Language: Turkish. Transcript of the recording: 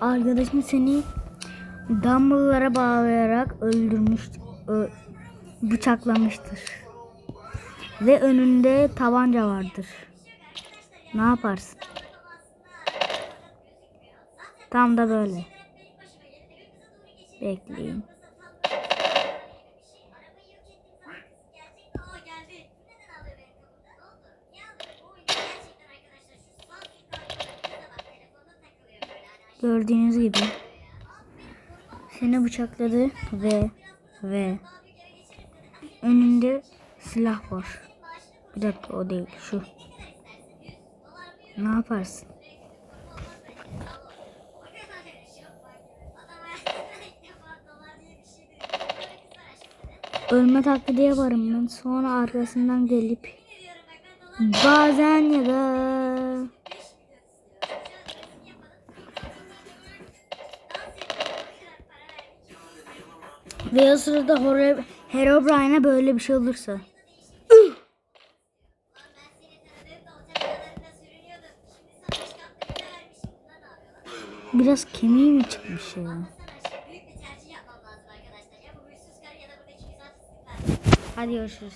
Arkadaşım seni dumbbelllara bağlayarak öldürmüş, bıçaklamıştır. Ve önünde tabanca vardır. Ne yaparsın? Tam da böyle. Bekleyin. Gördüğünüz gibi seni bıçakladı ve ve önünde silah var. Bir dakika o değil şu. Ne yaparsın? Ölme taklidi yaparım ben. Sonra arkasından gelip bazen ya da ve o sırada Hero- Herobrine'e böyle bir şey olursa. Biraz kemiği mi çıkmış ya? Hadi görüşürüz.